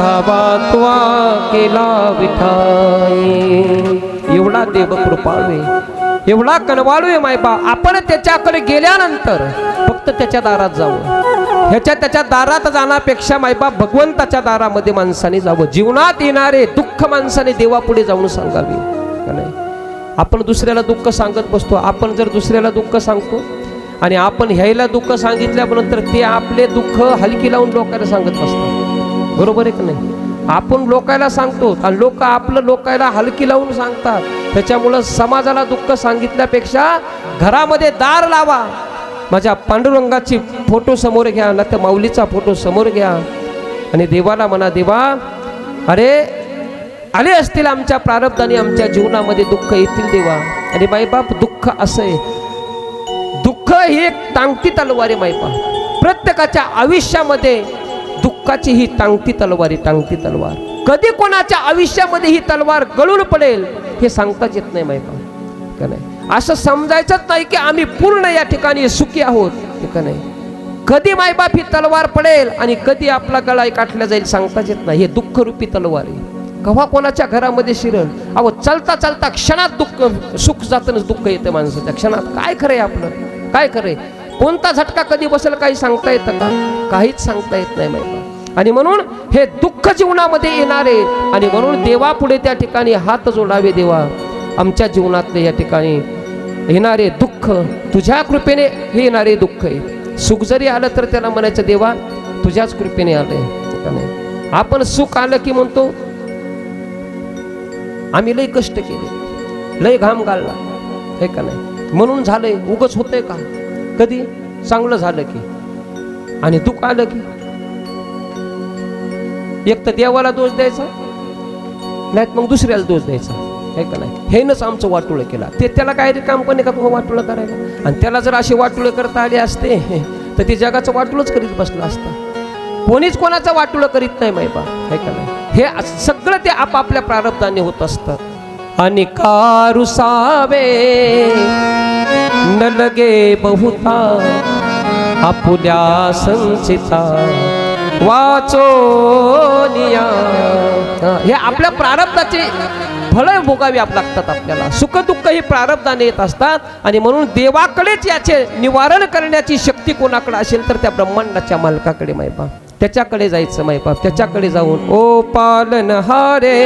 धावा त्वा केला विठाई. एवढा देव कृपाळवे आहे एवढा कणवाळू आहे मायबा. आपण त्याच्याकडे गेल्यानंतर फक्त त्याच्या दारात जावं. ह्याच्या त्याच्या दारात जाण्यापेक्षा मायबा भगवंताच्या दारामध्ये माणसाने जावं. जीवनात येणारे दुःख माणसाने देवापुढे जाऊन सांगावे. का नाही? आपण दुसऱ्याला दुःख सांगत बसतो. आपण जर दुसऱ्याला दुःख सांगतो आणि आपण ह्याला दुःख सांगितल्यानंतर ते आपले दुःख हलकी लावून लोकांना सांगत बसतात. बरोबर आहे की नाही? आपण लोकायला सांगतो आणि लोक आपलं लोकायला हलकी लावून सांगतात. त्याच्यामुळं समाजाला दुःख सांगितल्यापेक्षा घरामध्ये दार लावा. माझ्या पांडुरंगाची फोटो समोर घ्या ना तर माऊलीचा फोटो समोर घ्या. आणि देवाला म्हणा देवा अरे आले असतील आमच्या प्रारब्धाने आमच्या जीवनामध्ये दुःख येतील देवा. आणि माईबाप दुःख असं आहे. दुःख ही एक टांगती तलवार आहे माईबाप प्रत्येकाच्या आयुष्यामध्ये दुःखाची ही टांगती तलवार ही टांगती तलवार. कधी कोणाच्या आयुष्यामध्ये ही तलवार गळून पडेल हे सांगताच येत नाही माहिती. का नाही? असं समजायचंच नाही की आम्ही पूर्ण या ठिकाणी सुखी आहोत का नाही? कधी मायबाप ही तलवार पडेल आणि कधी आपला गळा काटला जाईल सांगताच येत नाही. हे दुःखरूपी तलवार आहे. कव्हा कोणाच्या घरामध्ये शिरण अहो चलता चलता क्षणात दुःख सुख जाताना दुःख येतं माणसाच्या क्षणात. काय खरंय आपलं? काय खरंय कोणता झटका कधी बसेल काही सांगता येतं का? काहीच सांगता येत नाही माहिती आणि म्हणून हे दुःख जीवनामध्ये येणारे आणि म्हणून देवापुढे त्या ठिकाणी हात जोडावे देवा. आमच्या जीवनातले या ठिकाणी येणारे दुःख तुझ्या कृपेने हे येणारे दुःख आहे. सुख जरी आलं तर त्याला म्हणायचं देवा तुझ्याच कृपेने आलंय. आपण सुख आलं की म्हणतो आम्ही लय कष्ट केले लय घाम गाळला. हे का नाही? म्हणून झालंय उगच होतंय का? कधी? चांगलं झालं की. आणि दुःख आलं की. एक तर देवाला दोष द्यायचा नाहीत मग दुसऱ्याला दोष द्यायचा. आहे का नाही? हेनच आमचं वाटोळं केला. ते त्याला काय काम पण का तुम्हाला वाटोळं करायला? आणि त्याला जर असे वाटोळं करता आले असते तर ते जगाचं वाटोळच करीत बसलं असतं. कोणीच कोणाचं वाटोळं करीत नाही माहिबा आहे का नाही? हे सगळं ते आपापल्या प्रारब्धाने होत असतं. आणि कारुसावे न लगे बहुता आपुल्या संचिता वाचोनिया हे आपल्या प्रारब्धाचे फळं भोगावी आप लागतात आपल्याला. सुख दुःख ही प्रारब्धाने येत असतात आणि म्हणून देवाकडेच याचे निवारण करण्याची शक्ती कोणाकडे असेल तर त्या ब्रह्मांडाच्या मालकाकडे मायबा त्याच्याकडे जायचं मायबाप त्याच्याकडे जाऊन ओ पालन हारे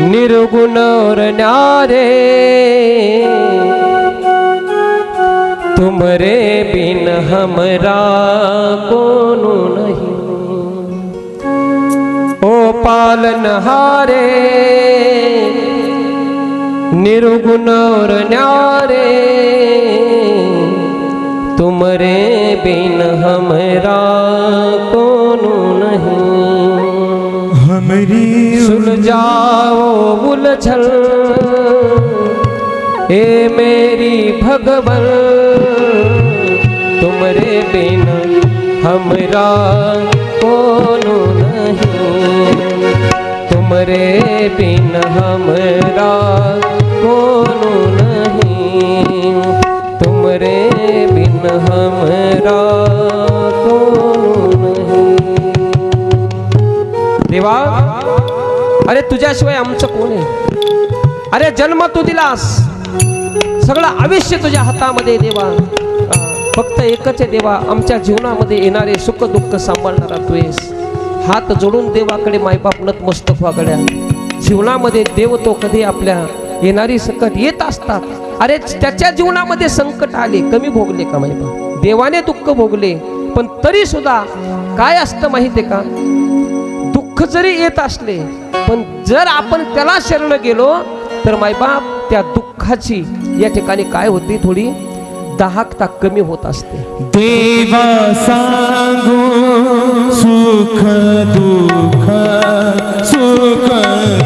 निर्गुण रे तुमरे बिन हमरा कोनो नहीं। ओ पालन हारे निर्गुण और न्यारे तुमरे बिन हमरा कोनो नहीं। हमरी सुलझाओ उलझल ए मेरी भगवन बिन हमरा कोनो नहीं। तुमरे बिन हमरा कोनो नहीं। तुमरे बिन हमरा कोनो नहीं। देवा अरे तुझ्याशिवाय आमचं कोण आहे? अरे जन्म तू दिलास सगळं आयुष्य तुझ्या हातामध्ये देवा. फक्त एकच आहे देवा आमच्या जीवनामध्ये येणारे सुख दुःख सांभाळणारा तू आहेस हात जोडून देवाकडे मायबाप नतमस्तक वागड्या जीवनामध्ये देव तो कधी आपल्या येणारी संकट येत असतात. अरे त्याच्या जीवनामध्ये संकट आले कमी भोगले का मायबाप? देवाने दुःख भोगले पण तरी सुद्धा काय असतं माहिती आहे का? दुःख जरी येत असले पण जर आपण त्याला शरण गेलो तर मायबाप त्या दुःखाची या ठिकाणी काय होती थोडी? दाहकता कमी होत असते. देवा सांगू सुख दुःख सुख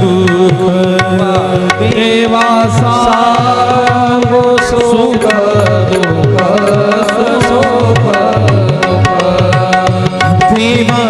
दुःख. देवा सांगू सुख दुःख सुख देवा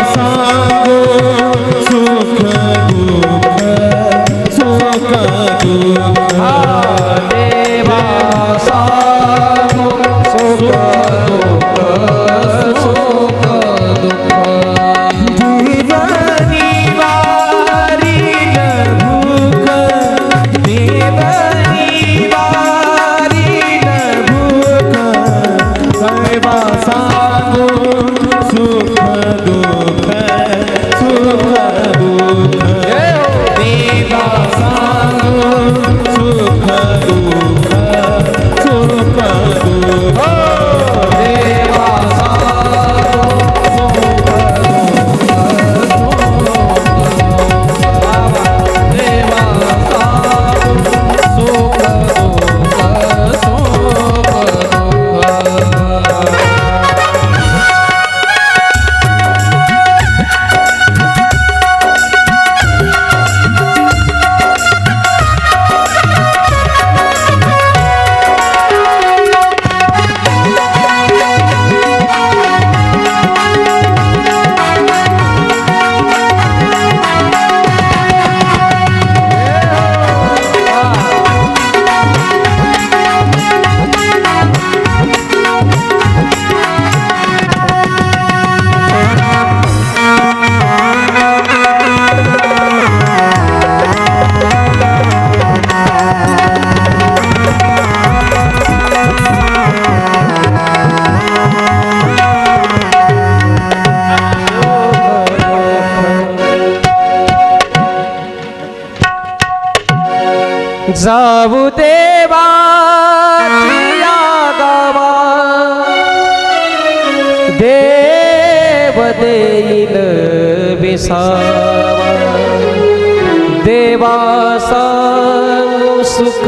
देवा सांगू सुख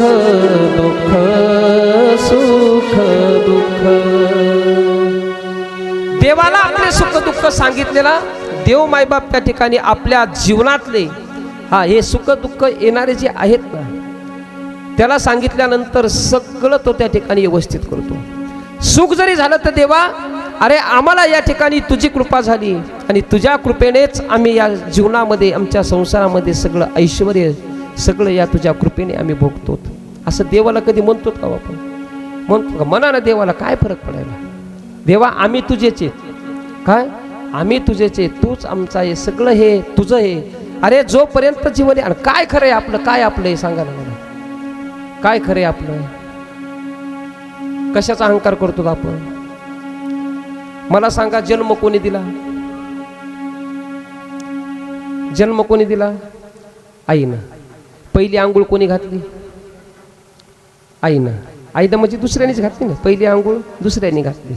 दुःख सुख दुःख. देवाला आपले सुख दुःख सांगितलेला देव मायबाप त्या ठिकाणी आपल्या जीवनातले हा हे सुख दुःख येणारे जे आहेत ना त्याला सांगितल्यानंतर सगळं तो त्या ठिकाणी व्यवस्थित करतो. सुख जरी झालं तर देवा अरे आम्हाला या ठिकाणी तुझी कृपा झाली. आणि तुझ्या कृपेनेच आम्ही या जीवनामध्ये आमच्या संसारामध्ये सगळं ऐश्वर सगळं या तुझ्या कृपेने आम्ही भोगतो. असं देवाला कधी म्हणतो का हो आपण? म्हणतो का? मनानं देवाला काय फरक पडायला? देवा आम्ही तुझेच आहेत. काय? आम्ही तुझेच आहे तूच आमचा आहे. सगळं हे तुझं आहे. अरे जोपर्यंत जीवन आहे आणि काय खरं आहे आपलं? काय आपलं हे सांगा ना मला. काय खरं आहे आपलं? कशाचा अहंकार करतो आपण? मला सांगा जन्म कोणी दिला? जन्म कोणी दिला? आईनं. पहिली आंघोळ कोणी घातली? आईनं. आईनं म्हणजे दुसऱ्यानेच घातली ना. पहिली आंघोळ दुसऱ्याने घातली.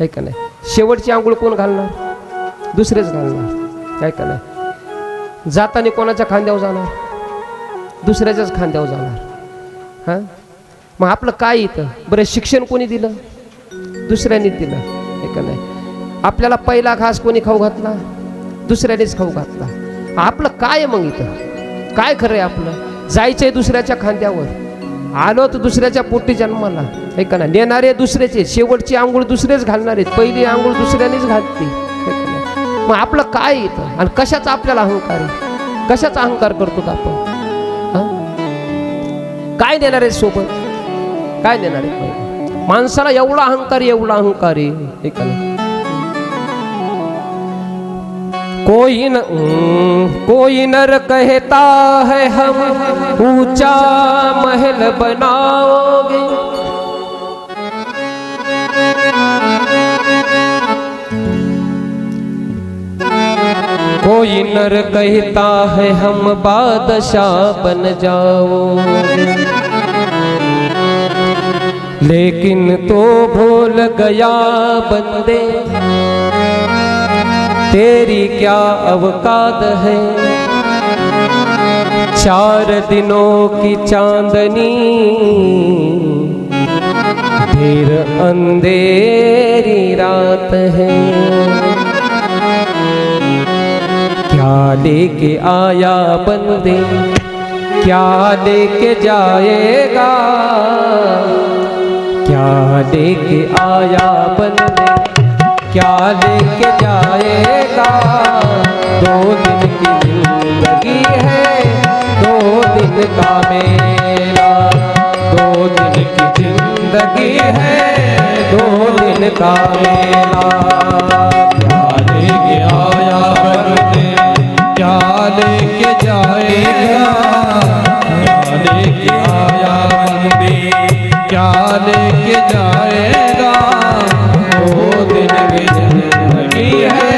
आहे का नाही? शेवटची आंघोळ कोण घालणार? दुसरेच घालणार. आहे का नाही? जाताना कोणाच्या खांद्यावर जाणार? दुसऱ्याच्याच खांद्यावर जाणार. हां? मग आपलं काय इथं? बरं शिक्षण कोणी दिलं? दुसऱ्याने दिलं. आहे का नाही? आपल्याला पहिला घास कोणी खाऊ घातला? दुसऱ्यानेच खाऊ घातला. आपलं काय मग इथं? काय खरं आहे आपलं? जायचंय दुसऱ्याच्या खांद्यावर. आलो तर दुसऱ्याच्या पोटी जन्माला. ऐका ना नेणारे दुसऱ्याचे शेवटची आंघोळ दुसरेच घालणार आहेत. पहिली आंघोळ दुसऱ्यानेच घालते मग आपलं काय इथं? आणि कशाचा आपल्याला अहंकार आहे? कशाचा अहंकार करतो आपण? काय देणार आहे सोबत? काय देणार आहे माणसाला एवढा अहंकार एवढा अहंकार आहे. ऐका ना. कोई न हम्म, कोई नर कहता है हम ऊँचा महल बनाओगे। कोई नर कहता है हम बादशाह बन जाओगे। लेकिन तो भूल गया बंदे तेरी क्या अवकात है? चार दिनों की चांदनी, फिर अंधेरी रात है। क्या लेके आया बंदे? क्या लेके जाएगा? क्या लेके आया बंदे? क्या लेके जाएगा? दो दिन की जिंदगी है दो दिन का मेला। दो दिन की जिंदगी है दो दिन का मेला। क्या लेके आया बनते क्या लेके जाएगा? क्या लेके आया बनते क्या लेके जाएगा वो दिन की जिंदगी है।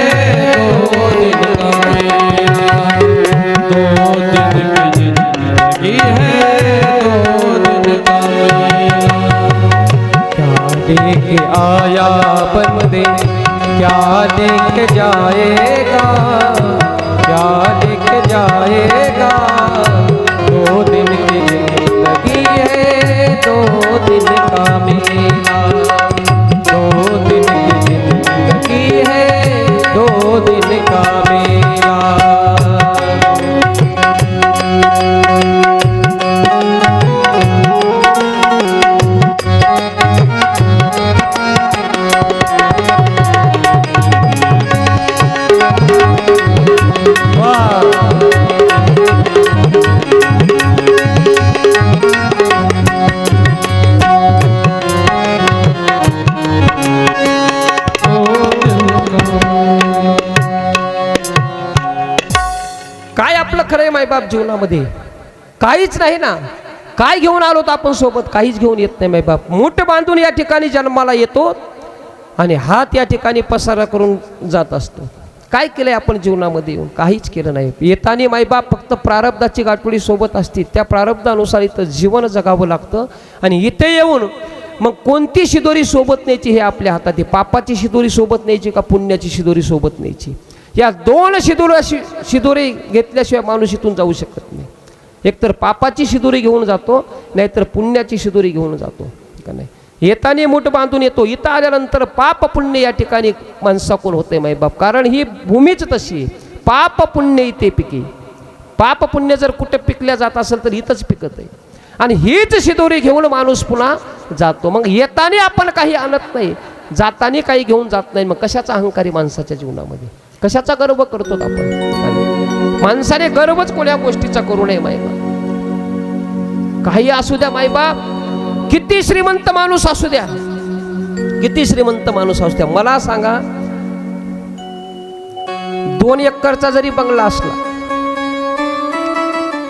जीवनामध्ये? काहीच नाही ना. काय घेऊन आलो तर आपण सोबत? काहीच घेऊन येत नाही मायबाप. मूठ बांधून या ठिकाणी जन्माला येतो आणि हात या ठिकाणी पसारा करून जात असतो. काय केलंय आपण जीवनामध्ये येऊन? काहीच केलं नाही. येताना मायबाप फक्त प्रारब्धाची गाठोडी सोबत असते त्या प्रारब्धानुसार इथं जीवन जगावं लागतं आणि इथे येऊन मग कोणती शिदोरी सोबत न्यायची हे आपल्या हातात आहे? पापाची शिदोरी सोबत न्यायची का पुण्याची शिदोरी सोबत न्यायची? या दोन शिदोरी शि शिदोरी घेतल्याशिवाय माणूस इथून जाऊ शकत नाही. एकतर पापाची शिदोरी घेऊन जातो नाहीतर पुण्याची शिदोरी घेऊन जातो. का नाही? येताना मूठ बांधून येतो. इथं आल्यानंतर पाप पुण्य या ठिकाणी माणसाकून होते माईबाप कारण ही भूमीच तशी पाप पुण्य इथे पिके. पाप पुण्य जर कुठे पिकल्या जात असेल तर इथंच पिकत आहे. आणि हीच शिदोरी घेऊन माणूस पुन्हा जातो. मग येताना आपण काही आणत नाही. जाताना काही घेऊन जात नाही. मग कशाचा अहंकारी माणसाच्या जीवनामध्ये? कशाचा गर्व करतो आपण? माणसाने गर्वच कोण्या गोष्टीचा करू नये मायबाप. काही असू द्या मायबाप. किती श्रीमंत माणूस असू द्या. किती श्रीमंत माणूस असू द्या. मला सांगा दोन एकरचा जरी बंगला असला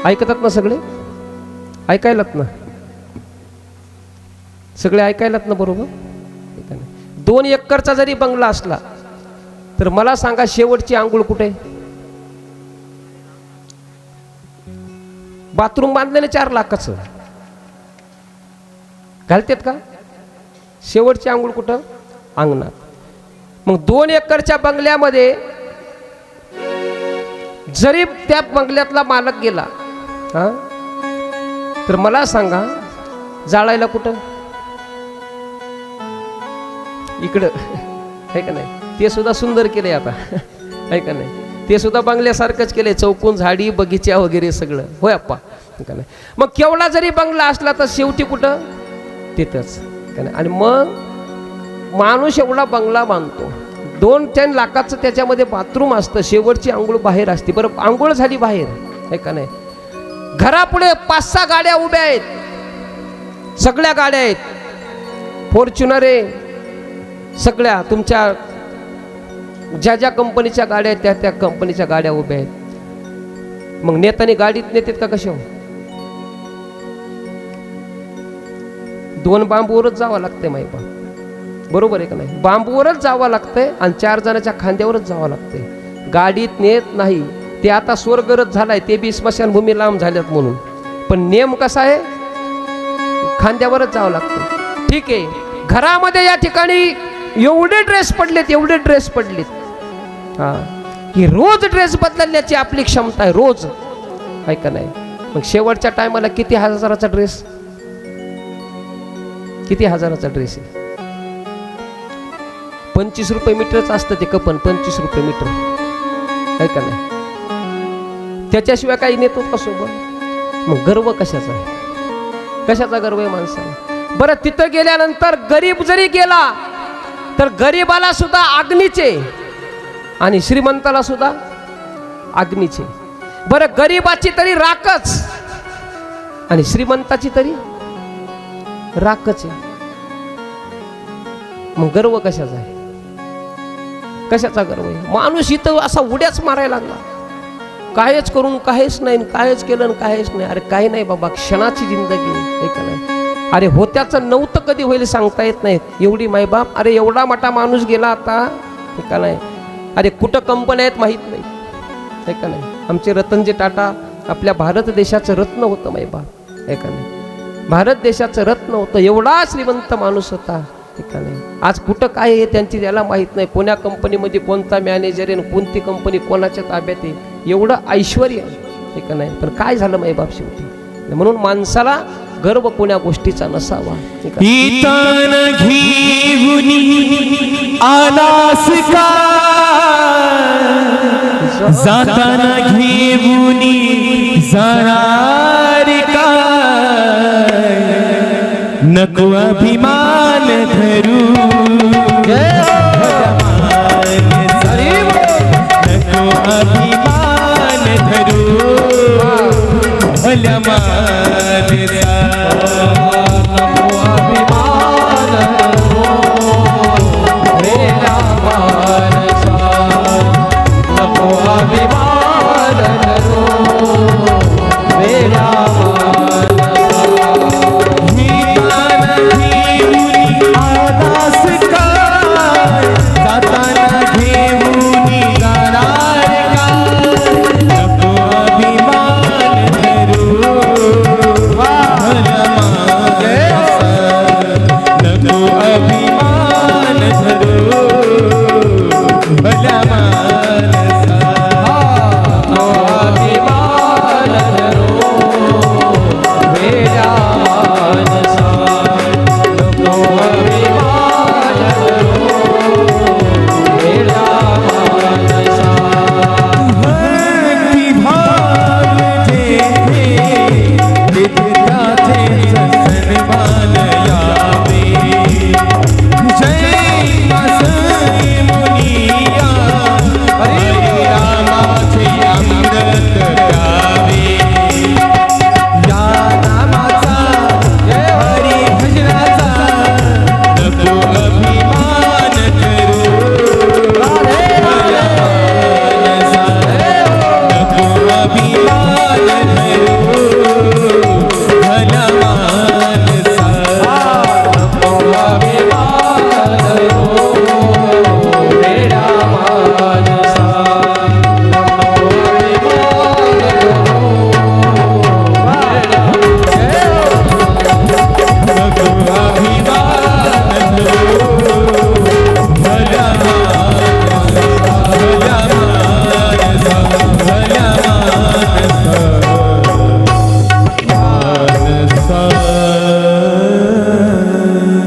ऐकतात ना सगळे? ऐकायलात ना? सगळे ऐकायलात ना बरोबर? दोन एकरचा जरी बंगला असला तर मला सांगा शेवटची आंघोळ कुठे? बाथरूम बांधलेलं चार लाखाचं. घालतेत का? शेवटची आंघोळ कुठं? अंगणात. मग दोन एकरच्या बंगल्यामध्ये जरी त्या बंगल्यातला मालक गेला हा? तर मला सांगा जाळायला कुठं? इकडं. आहे का नाही? ते सुद्धा सुंदर केले आता. आहे का नाही? ते सुद्धा बंगल्यासारखंच केले चौकून झाडी बगीचा वगैरे सगळं. होय आप्पा? का नाही? मग केवढा जरी बंगला असला तर शेवटी कुठं? तिथंच. का नाही? आणि मग माणूस एवढा बंगला बांधतो. दोन तीन लाखाचं त्याच्यामध्ये बाथरूम असतं. शेवटची आंघोळ बाहेर असते. बरं आंघोळ झाली बाहेर. आहे का नाही? घरापुढे पाच सहा गाड्या उभ्या आहेत. सगळ्या गाड्या आहेत. फॉर्च्युनर आहे. सगळ्या. तुमच्या ज्या ज्या कंपनीच्या गाड्या आहेत त्या त्या कंपनीच्या गाड्या उभ्या आहेत. मग नेताने गाडीत नेतात का कशा हो? दोन बांबूवरच जावं लागतंय माहिती बरोबर आहे का नाही? बांबूवरच जावं लागतंय आणि चार जणाच्या खांद्यावरच जावं लागतंय. गाडीत नेत नाही. ते आता स्वर्गरच झालाय ते बी स्मशानभूमी लांब झाल्यात म्हणून. पण नियम कसा आहे? खांद्यावरच जावं लागतं ठीक आहे. घरामध्ये या ठिकाणी एवढे ड्रेस पडलेत एवढे ड्रेस पडलेत. हा. ही रोज ड्रेस बदलण्याची आपली क्षमता आहे रोज. ऐका नाही? मग शेवटच्या टायमाला किती हजाराचा ड्रेस किती हजाराचा ड्रेस आहे? पंचवीस रुपये मीटरच असतं ते कपन पंचवीस रुपये मीटर. ऐका नाही? त्याच्याशिवाय काही नेतो का सोबत? मग गर्व कशाचा आहे? कशाचा गर्व आहे माणसाला? बरं तिथं गेल्यानंतर गरीब जरी गेला तर गरीबाला सुद्धा अग्नीचे आणि श्रीमंताला सुद्धा अग्नीचे बरं गरीबाची तरी राखच. आणि श्रीमंताची तरी राखच आहे. मग गर्व कशाचा आहे? कशाचा गर्व आहे? माणूस इथं असा उड्याच मारायला लागला. कायच करून काहीच नाही कायच केलं आणि काहीच नाही. अरे काही नाही बाबा क्षणाची जिंदगी नाही? अरे होत्याचं नव्हतं कधी होईल सांगता येत नाही. एवढी मायबाप अरे एवढा मोठा माणूस गेला आता. हे नाही? अरे कुठं कंपन्या आहेत माहीत नाही. हे का नाही? आमचे रतनजी टाटा आपल्या भारत देशाचं रत्न होतं मायबाप हे का नाही? भारत देशाचं रत्न होतं एवढा श्रीमंत माणूस होता. हे का नाही? आज कुठं काय आहे त्यांची त्याला माहीत नाही. कोण्या कंपनीमध्ये कोणता मॅनेजर आहे आणि कोणती कंपनी कोणाच्या ताब्यात आहे एवढं ऐश्वर हे का नाही? पण काय झालं माईबाप शेवटी? म्हणून माणसाला गर्व कोण्या गोष्टीचा नसावा. आलास का? जाताना घेऊनी जाणार का नको अभिमान धरू. नको अभिमान धरू. भल्या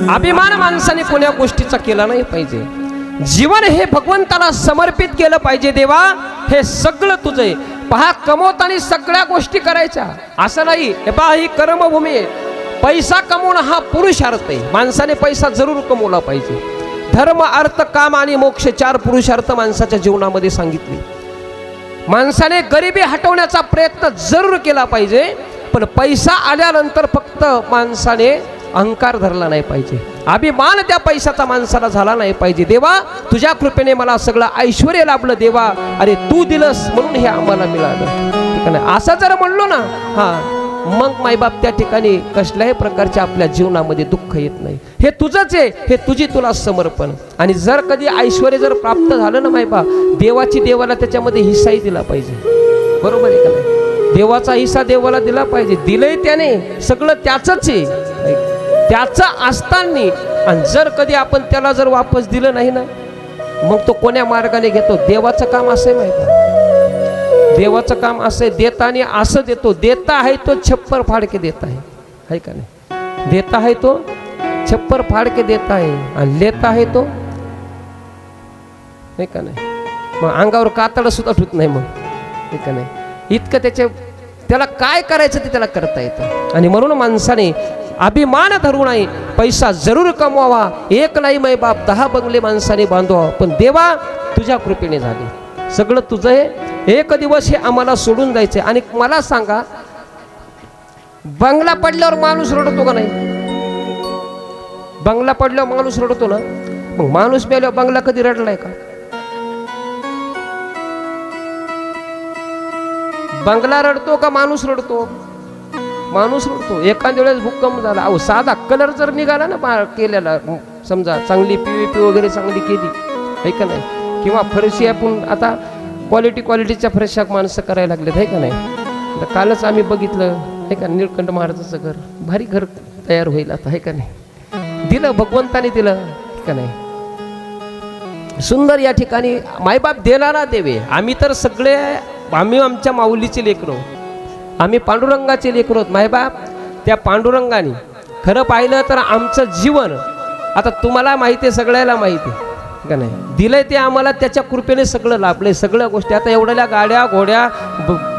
अभिमान माणसाने कोण्या गोष्टीचा केला नाही पाहिजे. जीवन हे भगवंताला समर्पित केलं पाहिजे देवा. हे सगळं तुझं आहे. पहा कमवताना सगळ्या गोष्टी करायच्या. असं नाही. हे पहा ही कर्मभूमी आहे. पैसा कमवणं हा पुरुषार्थ आहे. माणसाने पैसा जरूर कमवला पाहिजे. धर्म अर्थ काम आणि मोक्ष चार पुरुषार्थ माणसाच्या जीवनामध्ये सांगितले. माणसाने गरिबी हटवण्याचा प्रयत्न जरूर केला पाहिजे. पण पैसा आल्यानंतर फक्त माणसाने अहंकार धरला नाही पाहिजे. अभिमान त्या पैशाचा माणसाला झाला नाही पाहिजे. देवा तुझ्या कृपेने मला सगळं ऐश्वर लाभलं देवा. अरे तू दिलंस म्हणून हे आम्हाला मिळालं. असं जर म्हणलो ना हा मग मायबाप त्या ठिकाणी कसल्याही प्रकारच्या आपल्या जीवनामध्ये दुःख येत नाही. हे तुझंच आहे हे तुझी तुला समर्पण. आणि जर कधी ऐश्वर जर प्राप्त झालं ना मायबाप देवाची देवाला त्याच्यामध्ये हिस्साही दिला पाहिजे. बरोबर आहे का नाही? देवाचा हिस्सा देवाला दिला पाहिजे. दिलंय त्याने सगळं त्याचंच आहे. त्याचं असताना आणि जर कधी आपण त्याला जर वापस दिलं नाही ना मग तो कोण्या मार्गाने घेतो? देवाचं काम असं आहे माहिती देवाचं काम असं आहे देताने असं देतो. देता आहे तो छप्पर फाडके देत आहे. है का नाही? देता आहे तो छप्पर फाडके देत आहे. आणि लेता आहे तो नाही का नाही? मग अंगावर कातडं सुद्धा ठुत नाही मग. ठीक का नाही? इतकं त्याचे त्याला काय करायचं ते त्याला करता येतं. आणि म्हणून माणसाने अभिमान धरू नये पैसा जरूर कमवावा. एक नाही मै बाप दहा बंगले माणसाने बांधवा. पण देवा तुझ्या कृपेने झाले. सगळं तुझं हे एक दिवस हे आम्हाला सोडून जायचं आणि मला सांगा बंगला पडल्यावर माणूस रडतो का नाही? बंगला पडल्यावर माणूस रडतो ना? मग माणूस मेल्यावर बंगला कधी रडलाय का? बंगला रडतो का माणूस रडतो? माणूस रडतो. एखाद्या वेळेस भूकंप झाला. अहो साधा कलर जर निघाला ना बा- केलेला समजा चांगली पी वगैरे चांगली केली आहे का नाही? किंवा फरशी आपण आता क्वालिटी क्वालिटीच्या फरशा माणसं करायला लागलेत आहे का नाही? तर कालच आम्ही बघितलं आहे का निळकंठ महाराजाचं घर. भारी घर तयार होईल आता आहे का नाही? दिलं भगवंताने दिलं का नाही? सुंदर या ठिकाणी मायबाप देणारा देवे आम्ही तर सगळे आम्ही आमच्या माऊलीचे लेकरो. आम्ही पांडुरंगाचे लेकरो आहोत. मायबाप त्या पांडुरंगाने खरं पाहिलं तर आमचं जीवन आता तुम्हाला माहिती आहे सगळ्याला माहिती आहे. का नाही? दिलंय ते आम्हाला त्याच्या कृपेने सगळं लाभले सगळ्या गोष्टी. आता एवढ्या गाड्या घोड्या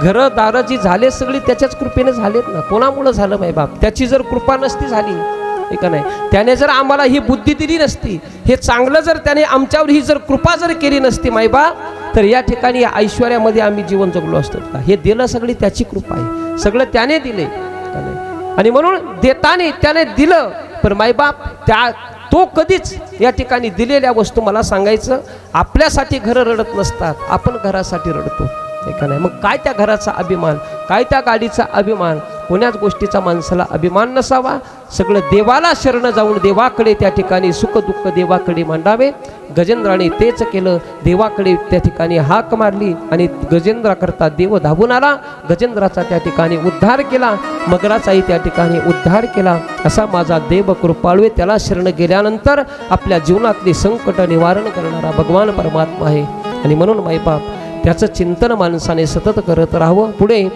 घरं दारं जी झाले सगळी त्याच्याच कृपेने झालेत ना? कोणामुळं झालं मायबाप त्याची जर कृपा नसती झाली का नाही? त्याने जर आम्हाला ही बुद्धी दिली नसती हे चांगलं जर त्याने आमच्यावर ही जर कृपा जर केली नसती मायबा तर या ठिकाणी ऐश्वर्यामध्ये आम्ही जीवन जगलो असतो का? हे दिलं सगळी त्याची कृपा आहे. सगळं त्याने दिले. का नाही आणि म्हणून देताने त्याने दिलं पण मायबाप त्या तो कधीच या ठिकाणी दिलेल्या वस्तू मला सांगायचं आपल्यासाठी घरं रडत नसतात आपण घरासाठी रडतो. हे का नाही मग काय त्या घराचा अभिमान काय त्या गाडीचा अभिमान कोण्याच गोष्टीचा माणसाला अभिमान नसावा. सगळं देवाला शरण जाऊन देवाकडे त्या ठिकाणी सुखदुःख देवाकडे मांडावे. गजेंद्राने तेच केलं. देवाकडे त्या ठिकाणी हाक मारली आणि गजेंद्राकरता देव धावून आला. गजेंद्राचा त्या ठिकाणी उद्धार केला. मगराचाही त्या ठिकाणी उद्धार केला. असा माझा देव कृपाळवे त्याला शरण गेल्यानंतर आपल्या जीवनातली संकट निवारण करणारा भगवान परमात्मा आहे. आणि म्हणून मायबाप त्याचं चिंतन माणसाने सतत करत राहावं. पुढे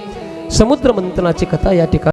समुद्र मंथनाची कथा या ठिकाणी